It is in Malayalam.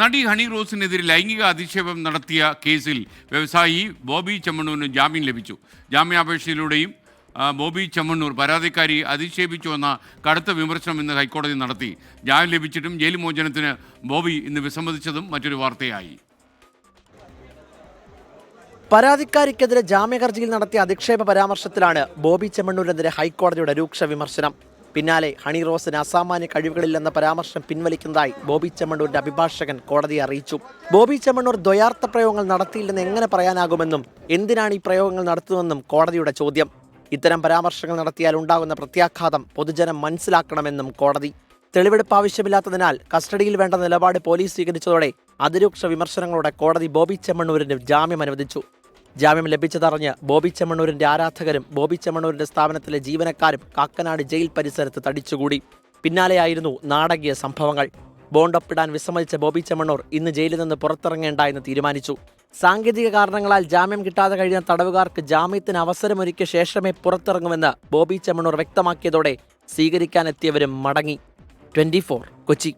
നടി ഹണി റോസിനെതിരെ ലൈംഗിക അധിക്ഷേപം നടത്തിയ കേസിൽ വ്യവസായി ബോബി ചെമ്മണ്ണൂരിന് ജാമ്യം ലഭിച്ചു. ജാമ്യാപേക്ഷയിലൂടെയും ബോബി ചെമ്മണ്ണൂർ പരാതിക്കാരി അധിക്ഷേപിച്ചു എന്ന കടുത്ത വിമർശനം ഇന്ന് ഹൈക്കോടതി നടത്തി. ജാമ്യം ലഭിച്ചിട്ടും ജയിൽ മോചനത്തിന് ബോബി ഇന്ന് വിസമ്മതിച്ചതും മറ്റൊരു വാർത്തയായി. പരാതിക്കാരിക്കെതിരെ ജാമ്യഹർജിയിൽ നടത്തിയ അധിക്ഷേപ പരാമർശത്തിലാണ് ബോബി ചെമ്മണ്ണൂരിനെതിരെ ഹൈക്കോടതിയുടെ രൂക്ഷ വിമർശനം. പിന്നാലെ ഹണി റോസിന് അസാമാന്യ കഴിവുകളില്ലെന്ന പരാമർശം പിൻവലിക്കുന്നതായി ബോബി ചെമ്മണ്ണൂരിന്റെ അഭിഭാഷകൻ കോടതിയെ അറിയിച്ചു. ബോബി ചെമ്മണ്ണൂർ ദ്വയാർത്ഥ പ്രയോഗങ്ങൾ നടത്തിയില്ലെന്ന് എങ്ങനെ പറയാനാകുമെന്നും എന്തിനാണ് ഈ പ്രയോഗങ്ങൾ നടത്തുന്നതെന്നും കോടതിയുടെ ചോദ്യം. ഇത്തരം പരാമർശങ്ങൾ നടത്തിയാൽ ഉണ്ടാകുന്ന പ്രത്യാഘാതം പൊതുജനം മനസ്സിലാക്കണമെന്നും കോടതി. തെളിവെടുപ്പ് ആവശ്യമില്ലാത്തതിനാൽ കസ്റ്റഡിയിൽ വേണ്ട നിലപാട് പോലീസ് സ്വീകരിച്ചതോടെ അതിരൂക്ഷ വിമർശനങ്ങളോടെ കോടതി ബോബി ചെമ്മണ്ണൂരിന് ജാമ്യം അനുവദിച്ചു. ജാമ്യം ലഭിച്ചതറിഞ്ഞ് ബോബി ചെമ്മണ്ണൂരിന്റെ ആരാധകരും ബോബി ചെമ്മണ്ണൂരിന്റെ സ്ഥാപനത്തിലെ ജീവനക്കാരും കാക്കനാട് ജയിൽ പരിസരത്ത് തടിച്ചുകൂടി. പിന്നാലെയായിരുന്നു നാടകീയ സംഭവങ്ങൾ. ബോണ്ടൊപ്പിടാൻ വിസമ്മതിച്ച ബോബി ചെമ്മണ്ണൂർ ഇന്ന് ജയിലിൽ നിന്ന് പുറത്തിറങ്ങേണ്ട എന്ന് തീരുമാനിച്ചു. സാങ്കേതിക കാരണങ്ങളാൽ ജാമ്യം കിട്ടാതെ കഴിയുന്ന തടവുകാർക്ക് ജാമ്യത്തിന് അവസരമൊരുക്കിയ ശേഷമേ പുറത്തിറങ്ങുമെന്ന് ബോബി ചെമ്മണ്ണൂർ വ്യക്തമാക്കിയതോടെ സ്വീകരിക്കാനെത്തിയവരും മടങ്ങി. ട്വന്റി കൊച്ചി.